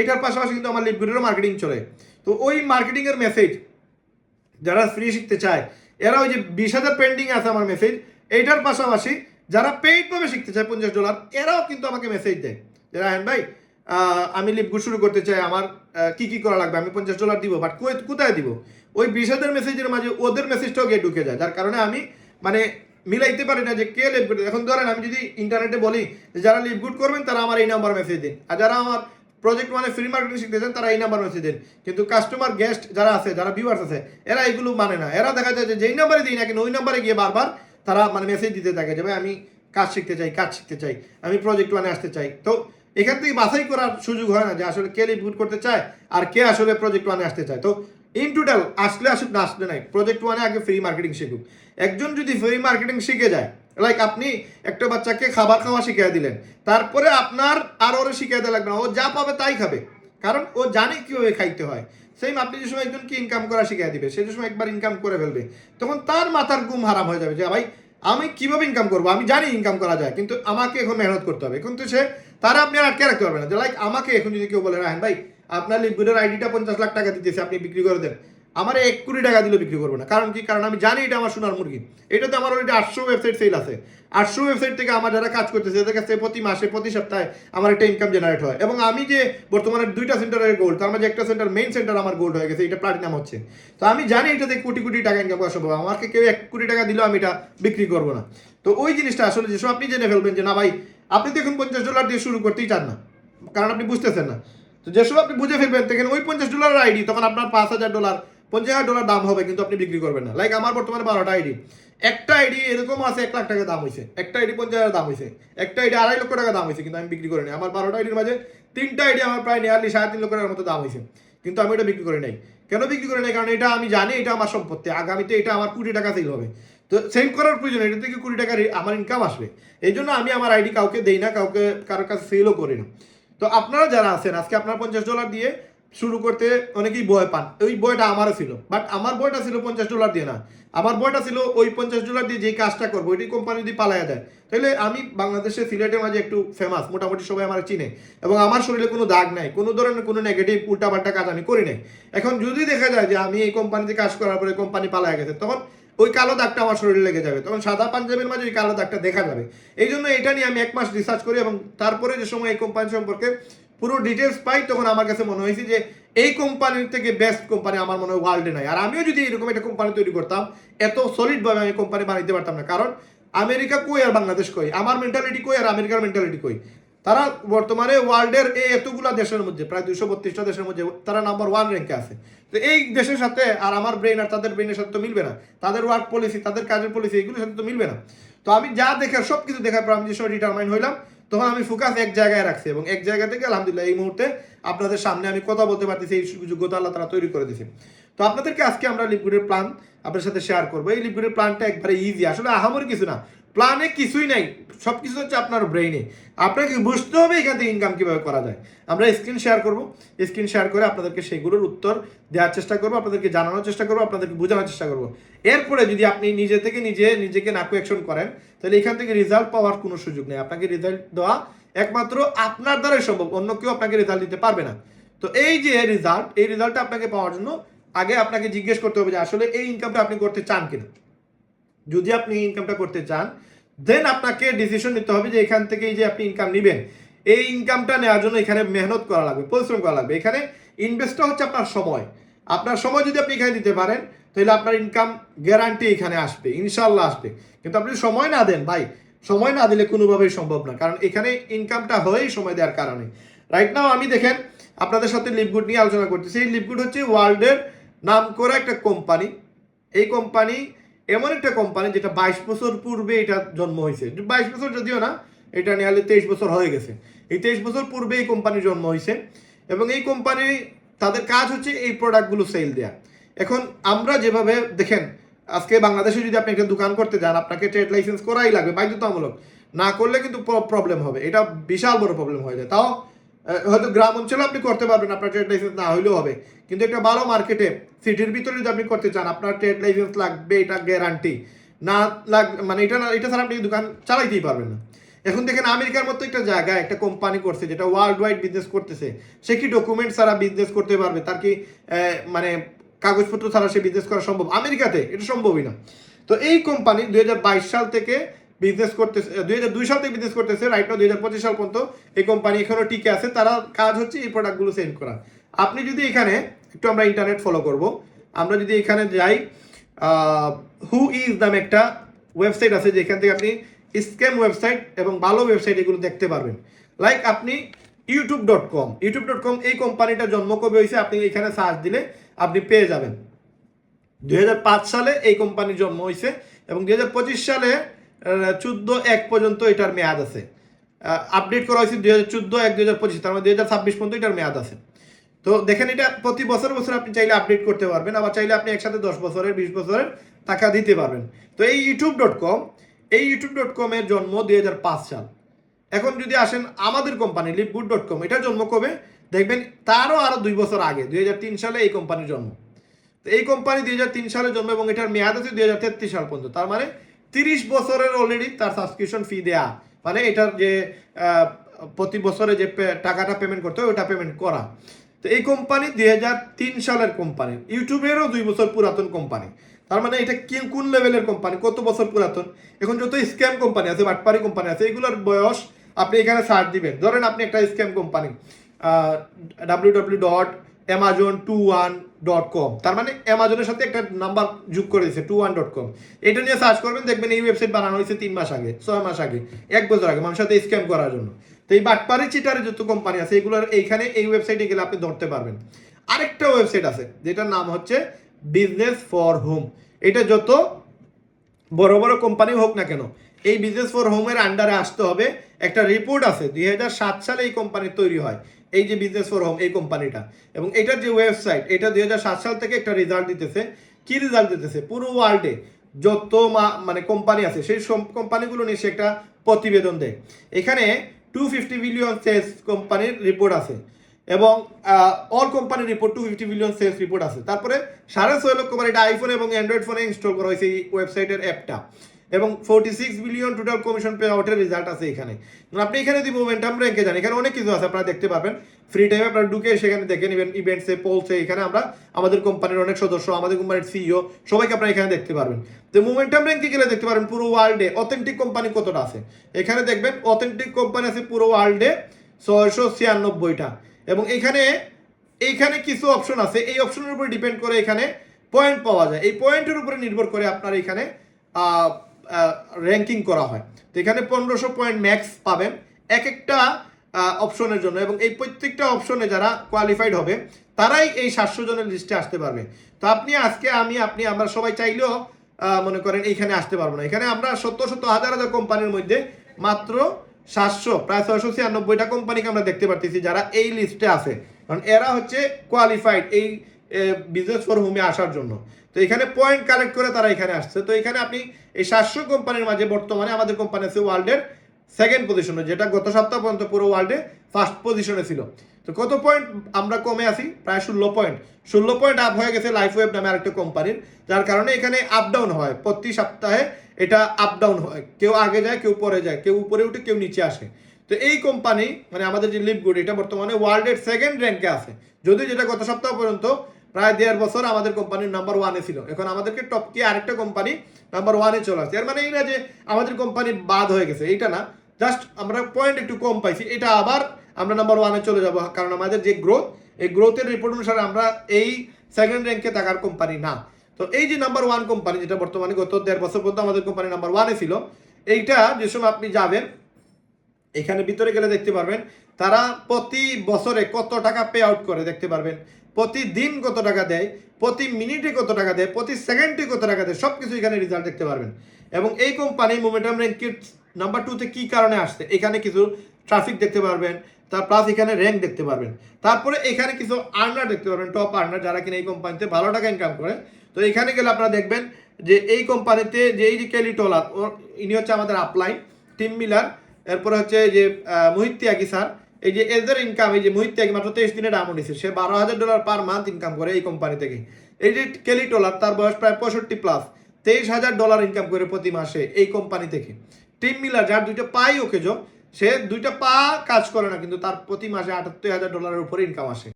এটার পাশাপাশি কিন্তু আমার লিপগুডেরও মার্কেটিং চলে। তো ওই মার্কেটিংয়ের মেসেজ যারা ফ্রি শিখতে চায়, এরা ওই যে বিশ হাজার পেন্ডিং আছে আমার মেসেজ এইটার পাশাপাশি যারা পেইডভাবে শিখতে চায় পঞ্চাশ ডলার এরাও কিন্তু আমাকে মেসেজ দেয় যে রায়ন ভাই আমি লিপগুড শুরু করতে চাই, আমার কি কি করা লাগবে? আমি পঞ্চাশ ডলার দিব বাট কোথায় দিব? ওই বিশ হাজার মেসেজের মাঝে ওদের মেসেজটাও গিয়ে ঢুকে যায়। যার কারণে আমি মানে মিলাইতে পারি না যে কে লিপগুড এখন ধরেন আমি যদি ইন্টারনেটে বলি যারা লিপগুড করবেন, তারা আমার এই নাম্বার মেসেজ দিন। আর যারা আমার প্রজেক্ট মানে ফ্রি মার্কেটিং শিখতে চান তারা এই নাম্বার মেসেজ দেন। কিন্তু কাস্টমার গেস্ট যারা আছে, যারা ভিউয়ার্স আছে, এরা এগুলো মানে না। এরা দেখা যায় যে যেই নাম্বারে দিই না কিন্তু ওই নাম্বারে গিয়ে বারবার তারা মানে মেসেজ দিতে থাকে যে, ভাই, আমি কাজ শিখতে চাই, কাজ শিখতে চাই, আমি প্রজেক্ট ওয়ানে আসতে চাই। তো এখান থেকে বাছাই করার সুযোগ হয় না যে, আসলে কে লিপগুড করতে চায় আর কে আসলে প্রজেক্ট ওয়ানে আসতে চায়। তো ইন টোটাল আসলে আসুক না আসলে নাই প্রজেক্ট ওয়ানে আগে ফ্রি মার্কেটিং শিখুক। একজন যদি ফ্রি মার্কেটিং শিখে যায় লাইক আপনি একটা বাচ্চাকে খাবার খাওয়া শিখিয়ে দিলেন। তারপরে আপনার আর ওরে শিখিয়ে দেওয়া লাগবে না। ও যা পাবে তাই খাবে। কারণ ও জানে কীভাবে খাইতে হয়। সেম আপনি যে সময় একজনকে ইনকাম করা শিখিয়ে দিবে, সে যে সময় একবার ইনকাম করে ফেলবে, তখন তার মাথার ঘুম হারাম হয়ে যাবে যে, ভাই, আমি কীভাবে ইনকাম করব? আমি জানি ইনকাম করা যায়, কিন্তু আমাকে এখন মেহনত করতে হবে। এখন তো সে, তারা আপনি আর আটকে রাখতে পারবেন না। যে লাইক আমাকে এখন যদি কেউ বলে রাহেন ভাই, আপনার লিপগুডের আইডিটা পঞ্চাশ লাখ টাকা দিতেছে, আপনি বিক্রি করে দেন। আমার এক কোটি টাকা দিলে বিক্রি করব না। কারণ কি? কারণ আমি জানি এটা আমার সোনার মুরগি। এটাতে আমার অলরেডি আটশো ওয়েবসাইট সেল আছে। আটশো ওয়েবসাইট থেকে আমার যারা কাজ করতেছে, এদের কাছে প্রতি মাসে, প্রতি সপ্তাহে আমার একটা ইনকাম জেনারেট হয়। এবং আমি যে বর্তমানে দুইটা সেন্টারের গোল্ড তার মাঝে একটা সেন্টার মেইন সেন্টার আমার গোল্ড হয়ে গেছে, এটা প্লাটিনাম হচ্ছে। তো আমি জানি এটাতে কোটি কোটি টাকা ইনকাম করা সম্ভব। আমাকে কেউ এক কোটি টাকা দিলেও আমি এটা বিক্রি করব না। তো ওই জিনিসটা আসলে যেসব আপনি জেনে ফেলবেন যে, না ভাই, আপনি তো এখন পঞ্চাশ ডলার দিয়ে শুরু করতেই চান না। কারণ আপনি বুঝতেছেন না। তো যেসব আপনি বুঝে ফেলবেন তখন ওই পঞ্চাশ ডলারের আইডি তখন আপনার পাঁচ হাজার ডলার পঞ্চাশ হাজার ডলার দাম হবে, কিন্তু আপনি বিক্রি করবেন না। লাইক আমার বর্তমানে বারোটা আইডি একটা আইডি এরকম আছে, এক লাখ টাকা দাম হয়েছে একটা আইডি পঞ্চাশ হাজার দাম হয়েছে একটা আইডি আড়াই লক্ষ টাকা দাম হয়েছে কিন্তু আমি বিক্রি করিনি। আমার বারোটা আইডির মাঝে তিনটা আইডি আমার প্রায় নিয়ারলি সাড়ে তিন লক্ষ টাকার মতো দাম হয়েছে কিন্তু আমি এটা বিক্রি করে নাই। কেন বিক্রি করে নাই? কারণ এটা আমি জানি, এটা আমার সম্পত্তি। আগামীতে এটা আমার কুড়ি টাকা সেল হবে। তো সেল করার প্রয়োজন এটা থেকে কুড়ি টাকার আমার ইনকাম আসবে। এই জন্য আমি আমার আইডি কাউকে দেই না, কাউকে, কারোর কাছে সেলও করি না। তো আপনারা যারা আছেন, আজকে আপনার পঞ্চাশ ডলার দিয়ে শুরু করতে অনেকেই বয় পান। ওই বইটা আমারও ছিল। বাট আমার বইটা ছিল পঞ্চাশ ডলার দিয়ে না। আমার বইটা ছিল ওই পঞ্চাশ ডলার দিয়ে যেই কাজটা করব ওইটি কোম্পানি যদি পালাইয়া দেয়। তাহলে আমি বাংলাদেশে সিলেটের মাঝে একটু ফেমাস মোটামুটি সবাই আমার চিনে। এবং আমার শরীরে কোনো দাগ নাই, কোনো ধরনের কোনো নেগেটিভ উল্টাপাল্টা কাজ আমি করি নাই। এখন যদি দেখা যায় যে আমি এই কোম্পানিতে কাজ করার পরে কোম্পানি পালায়া গেছে, তখন ওই কালো দাগটা আমার শরীরে লেগে যাবে। তখন সাদা পাঞ্জাবের মাঝে ওই কালো দাগটা দেখা যাবে। এই জন্য এটা নিয়ে আমি এক মাস রিসার্চ করি এবং তারপরে যে সময় এই কোম্পানি সম্পর্কে পুরো ডিটেলস পাই, তখন আমার কাছে মনে হয়েছে যে এই কোম্পানির থেকে বেস্ট কোম্পানি আমার মনে হয় ওয়ার্ল্ডে নাই। আর আমিও যদি এরকম একটা কোম্পানি তৈরি করতাম, এত সলিডভাবে আমি কোম্পানি বানাইতে পারতাম না। কারণ আমেরিকা কই আর বাংলাদেশ কই? আমার মেন্টালিটি কই আর আমেরিকার মেন্টালিটি কই? তারা বর্তমানে ওয়ার্ল্ডের এই এতগুলা দেশের মধ্যে, প্রায় দুশো বত্রিশটা দেশের মধ্যে, তারা নাম্বার ওয়ান র্যাঙ্কে আছে। তো এই দেশের সাথে আর আমার ব্রেন আর তাদের ব্রেনের সাথে তো মিলবে না। তাদের ওয়ার্ক পলিসি তাদের কাজের পলিসি এগুলোর সাথে তো মিলবে না। তো আমি যা দেখার সব কিছু দেখার পর আমি যে সময় ডিটারমাইন হইলাম তখন আমি ফোকাস এক জায়গায় রাখছি এবং এক জায়গা থেকে আলহামদুলিল্লাহ এই মুহূর্তে আপনাদের সামনে আমি কথা বলতে পারতেছি, এই যোগ্যতা আল্লাহ তারা তৈরি করে দিয়েছে তো আপনাদেরকে আজকে আমরা লিপগুডের প্ল্যান আপনার সাথে শেয়ার করব। এই লিপগুডের প্ল্যানটা একবারে ইজি আসলে আহামরি কিছু না। প্ল্যানে কিছুই নাই। সব কিছু হচ্ছে আপনার ব্রেইনে আপনাকে বুঝতে হবে এখান থেকে ইনকাম কীভাবে করা যায়। আমরা স্ক্রিন শেয়ার করব। স্ক্রিন শেয়ার করে আপনাদেরকে সেগুলোর উত্তর দেওয়ার চেষ্টা করব, আপনাদেরকে জানানোর চেষ্টা করব, আপনাদেরকে বোঝানোর চেষ্টা করব। এরপরে যদি আপনি নিজে থেকে নিজে, নিজেকে নাকু অ্যাকশন করেন, তাহলে এখান থেকে রেজাল্ট পাওয়ার কোনো সুযোগ নেই। আপনাকে রেজাল্ট দেওয়া একমাত্র আপনার দ্বারাই সম্ভব, অন্য কেউ আপনাকে রেজাল্ট দিতে পারবে না। তো এই যে রেজাল্ট এই রেজাল্টটা আপনাকে পাওয়ার জন্য আগে আপনাকে জিজ্ঞেস করতে হবে যে আসলে এই ইনকামটা আপনি করতে চান কিনা। যদি আপনি ইনকামটা করতে চান দেন আপনাকে ডিসিশন নিতে হবে যে এখান থেকে যে আপনি ইনকাম নেবেন। এই ইনকামটা নেওয়ার জন্য এখানে মেহনত করা লাগবে, পরিশ্রম করা লাগবে। এখানে ইনভেস্টটা হচ্ছে আপনার সময়। আপনার সময় যদি আপনি এখানে দিতে পারেন, তাহলে আপনার ইনকাম গ্যারান্টি এখানে আসবে ইনশাল্লাহ আসবে। কিন্তু আপনি সময় না দেন, ভাই, সময় না দিলে কোনোভাবেই সম্ভব না। কারণ এখানে ইনকামটা হয়েই সময় দেওয়ার কারণে। রাইট নাও আমি দেখেন, আপনাদের সাথে লিপগুড নিয়ে আলোচনা করতেছি। এই লিপগুড হচ্ছে ওয়ার্ল্ডের নাম করা একটা কোম্পানি এই কোম্পানি এমন একটা কোম্পানি যেটা বাইশ বছর পূর্বে এটা জন্ম হয়েছে। বাইশ বছর যদিও না, এটা নিয়ে তেইশ বছর হয়ে গেছে। এই তেইশ বছর পূর্বে এই কোম্পানির জন্ম হয়েছে এবং এই কোম্পানি তাদের কাজ হচ্ছে এই প্রোডাক্টগুলো সেল দেয়া। এখন আমরা যেভাবে, দেখেন, আজকে বাংলাদেশে যদি আপনি একটা দোকান করতে যান, আপনাকে ট্রেড লাইসেন্স করাই লাগবে, বাধ্যতামূলক। না করলে কিন্তু প্রবলেম হবে। এটা বিশাল বড় প্রবলেম হয়ে যায়। তাও হয়তো গ্রাম অঞ্চলে আপনি করতে পারবেন, আপনার ট্রেড লাইসেন্স না হইলেও হবে। কিন্তু একটা ভালো মার্কেটে সিটির ভিতরে যদি আপনি করতে চান, আপনার ট্রেড লাইসেন্স লাগবে, এটা গ্যারান্টি না লাগ মানে এটা না, এটা ছাড়া আপনি দোকান চালাইতেই পারবেন না। এখন দেখেন, আমেরিকার মতো একটা জায়গায় একটা কোম্পানি করছে, যেটা ওয়ার্ল্ড ওয়াইড বিজনেস করতেছে। সে কি ডকুমেন্ট ছাড়া বিজনেস করতে পারবে? তার কি মানে কাগজপত্র ছাড়া সে বিজনেস করা সম্ভব? আমেরিকাতে, এটা সম্ভবই না। তো এই কোম্পানি দুই হাজার বাইশ সাল থেকে বিজনেস করতেছে দুই হাজার দুই সাল থেকে বিজনেস করতেছে রাইট নাও দুই হাজার পঁচিশ সাল পর্যন্ত এই কোম্পানি এখনও টিকে আছে, তারা কাজ হচ্ছে এই প্রোডাক্টগুলো সেন্ড করা। আপনি যদি এখানে, একটু আমরা ইন্টারনেট ফলো করব, আমরা যদি এখানে যাই হু ইজ নামে একটা ওয়েবসাইট আছে যেখান থেকে আপনি স্ক্যাম ওয়েবসাইট এবং ভালো ওয়েবসাইট এগুলো দেখতে পারবেন। লাইক আপনি YouTube dot com YouTube dot com এই কোম্পানিটা জন্ম কবে হয়েছে, আপনি এখানে সার্চ দিলে আপনি পেয়ে যাবেন। দুই হাজার পাঁচ সালে এই কোম্পানির জন্ম হয়েছে এবং দুই হাজার পঁচিশ সালে চোদ্দ এক পর্যন্ত এটার মেয়াদ আছে। আপডেট করা হয়েছে দুই হাজার চোদ্দ, এক দুই হাজার পঁচিশ, তার মানে দুই হাজার ছাব্বিশ পর্যন্ত এটার মেয়াদ আছে। তো দেখেন এটা প্রতি বছর বছর আপনি চাইলে আপডেট করতে পারবেন, আবার চাইলে আপনি একসাথে দশ বছরের, বিশ বছরের টাকা দিতে পারবেন। তো এই ইউটিউব ডট কম এই ইউটিউব ডট কমের জন্ম দুই হাজার পাঁচ সাল। এখন যদি আসেন আমাদের কোম্পানি লিপগুড ডট কম এটার জন্ম কবে? দেখবেন তারও আরও দুই বছর আগে, দুই হাজার তিন সালে এই কোম্পানির জন্ম। তো এই কোম্পানি দুই হাজার তিন সালে জন্ম এবং এটার মেয়াদ আছে দুই হাজার তেত্রিশ সাল পর্যন্ত, তার মানে তিরিশ বছরের অলরেডি তার সাবস্ক্রিপশন ফি দেয়া। মানে এটার যে প্রতি বছরে যে টাকাটা পেমেন্ট করতে হয়, ওটা পেমেন্ট করা। তো এই কোম্পানি দুই হাজার তিন সালের কোম্পানি ইউটিউবেরও দুই বছর পুরাতন কোম্পানি তার মানে এটা কি, কোন লেভেলের কোম্পানি কত বছর পুরাতন? এখন যত স্ক্যাম কোম্পানি আছে, বাটপারি কোম্পানি আছে, এগুলোর বয়স আপনি এখানে সার্চ দিবেন। ধরেন আপনি একটা scam company W W dot Amazon two one dot com তার মানে অ্যামাজনের সাথে একটা নাম্বার যোগ করে দিয়েছে টু ওয়ান ডট কম এটা নিয়ে সার্চ করবেন, দেখবেন এই ওয়েবসাইট বানানো হয়েছে তিন মাস আগে, ছয় মাস আগে, এক বছর আগে, মানুষের সাথে স্ক্যাম করার জন্য। তো এই বাটপারি চিটারে যত কোম্পানি আছে, এগুলোর এইখানে এই ওয়েবসাইটে গেলে আপনি ধরতে পারবেন। আরেকটা ওয়েবসাইট আছে, যেটার নাম হচ্ছে বিজনেস ফর হোম এটা যত বড় বড় কোম্পানি হোক না কেন, এই বিজনেস ফর হোমের আন্ডারে আসতে হবে। একটা রিপোর্ট আছে, দুই হাজার সাত সালে এই কোম্পানি তৈরি হয়। এই যে বিজনেস ফর হোম এই কোম্পানিটা এবং এটার যে ওয়েবসাইট এটা দুই হাজার সাত সাল থেকে একটা রেজাল্ট দিতেছে। কি রেজাল্ট দিতেছে? পুরো ওয়ার্ল্ডে যত মানে কোম্পানি আছে, সেই কোম্পানিগুলো নিয়ে সে একটা প্রতিবেদন দেয়। এখানে টু ফিফটি বিলিয়ন সেলস কোম্পানির রিপোর্ট আছে এবং অল কোম্পানির report two fifty billion sales report আছে। তারপরে সাড়ে ছয় লক্ষ মানে এটা আইফোন এবং অ্যান্ড্রয়েড ফোনে ইনস্টল করা হয়েছে এই ওয়েবসাইটের অ্যাপটা এবং forty six billion total commission pay আউটের রেজাল্ট আছে এখানে। আপনি এখানে যদি মোমেন্টাম র্যাঙ্কে যান এখানে অনেক কিছু আছে, আপনারা দেখতে পাবেন। ফ্রি টাইমে আপনারা ঢুকে সেখানে দেখে নেবেন ইভেন্টসে পোলসে এখানে আমরা আমাদের কোম্পানির অনেক সদস্য, আমাদের কোম্পানির সিইও সবাইকে আপনারা এখানে দেখতে পারবেন। তো মোমেন্টাম র্যাঙ্কে গেলে দেখতে পারবেন পুরো ওয়ার্ল্ডে অথেন্টিক কোম্পানি কতটা আছে। এখানে দেখবেন অথেন্টিক কোম্পানি আছে পুরো ওয়ার্ল্ডে ছয়শো ছিয়ানব্বইটা। এবং এখানে এইখানে কিছু অপশন আছে, এই অপশনের উপরে ডিপেন্ড করে এখানে পয়েন্ট পাওয়া যায়। এই পয়েন্টের উপরে নির্ভর করে আপনার এখানে র্যাঙ্কিং করা হয়। তো এখানে পনেরোশো পয়েন্ট ম্যাক্স পাবেন এক একটা অপশনের জন্য এবং এই প্রত্যেকটা অপশনে যারা কোয়ালিফাইড হবে, তারাই এই সাতশো জনের লিস্টে আসতে পারবে। তো আপনি আজকে আমি, আপনি, আমরা সবাই চাইলেও মনে করেন এইখানে আসতে পারব না। এখানে আমরা সত্তর সত্তর, হাজার হাজার কোম্পানির মধ্যে মাত্র সাতশো, প্রায় ছয়শো ছিয়ানব্বইটা কোম্পানিকে আমরা দেখতে পারতেছি যারা এই লিস্টে আছে। কারণ এরা হচ্ছে কোয়ালিফাইড এই বিজনেস ফর হোমে আসার জন্য। তো এখানে পয়েন্ট কালেক্ট করে তারা এখানে আসছে। তো এখানে আপনি এই সাতশো কোম্পানির মাঝে বর্তমানে আমাদের কোম্পানি আছে ওয়ার্ল্ডের সেকেন্ড পজিশনে যেটা গত সপ্তাহ পর্যন্ত পুরো ওয়ার্ল্ডে ফার্স্ট পজিশনে ছিল। তো কত পয়েন্ট আমরা কমে আছি, প্রায় ষোলো পয়েন্ট ষোলো পয়েন্ট আপ হয়ে গেছে লাইফ ওয়েব নামে আরেকটা কোম্পানির যার কারণে এখানে আপ ডাউন হয়। প্রতি সপ্তাহে এটা আপ ডাউন হয়। কেউ আগে যায়, কেউ পরে যায়, কেউ উপরে উঠে, কেউ নিচে আসে। তো এই কোম্পানি মানে আমাদের যে লিপগুড এটা বর্তমানে ওয়ার্ল্ডের সেকেন্ড র্যাঙ্কে আছে। যদিও যেটা গত সপ্তাহ পর্যন্ত প্রায় দেড় বছর আমাদের কোম্পানির নাম্বার ওয়ানে ছিল। এখন আমাদেরকে টপ কি আরেকটা কোম্পানি নাম্বার ওয়ানে চলে আসছে। এর মানে এই না যে আমাদের কোম্পানি বাদ হয়ে গেছে, এইটা না। জাস্ট আমরা পয়েন্ট একটু কম পাইছি, এটা আবার আমরা নাম্বার ওয়ানে চলে যাব। কারণ আমাদের যে গ্রোথ এই গ্রোথের রিপোর্ট অনুসারে আমরা এই সেকেন্ড র্যাঙ্কে থাকার কোম্পানি না। তো এই যে নাম্বার ওয়ান কোম্পানি যেটা বর্তমানে গত দেড় বছর পর্যন্ত আমাদের কোম্পানি নাম্বার ওয়ানে ছিল, এইটা যে সময় আপনি যাবেন, এখানে ভিতরে গেলে দেখতে পারবেন, তারা প্রতি বছরে কত টাকা পে আউট করে দেখতে পারবেন। প্রতিদিন কত টাকা দেয়, প্রতি মিনিটে কত টাকা দেয়, প্রতি সেকেন্ডে কত টাকা দেয় সব কিছু এখানে রেজাল্ট দেখতে পারবেন। এবং এই কোম্পানি মোমেন্টাম র্যাঙ্কের নাম্বার টুতে কী কারণে আসছে, এখানে কিছু ট্রাফিক দেখতে পারবেন, তার প্লাস এখানে র্যাঙ্ক দেখতে পারবেন। তারপরে এখানে কিছু আর্নার দেখতে পারবেন টপ আর্নার যারা কিনা এই কোম্পানিতে ভালো টাকা ইনকাম করে। তো এখানে গেলে আপনারা দেখবেন যে এই কোম্পানিতে যে এই যে কেলি টলার ইনি হচ্ছে আমাদের আপলাইন টিম মিলার এরপরে হচ্ছে যে মোহিত ত্যাগী স্যার এই যে এদের ইনকাম এই যে মোহিত ত্যাগী মাত্র তেইশ দিনে ডায়মন্ড হয়েছে সে বারো হাজার ডলার পার মান্থ ইনকাম করে এই কোম্পানি থেকে। এই যে কেলি টোলার তার বয়স প্রায় পঁয়ষট্টি প্লাস তেইশ হাজার ডলার ইনকাম করে প্রতি মাসে এই কোম্পানি থেকে। টিম মিলার যার দুইটা পাই ওকে সে দুইটা পা কাজ করে না, কিন্তু তার প্রতি মাসে আটাত্তর হাজার ডলারের উপরে ইনকাম আসে।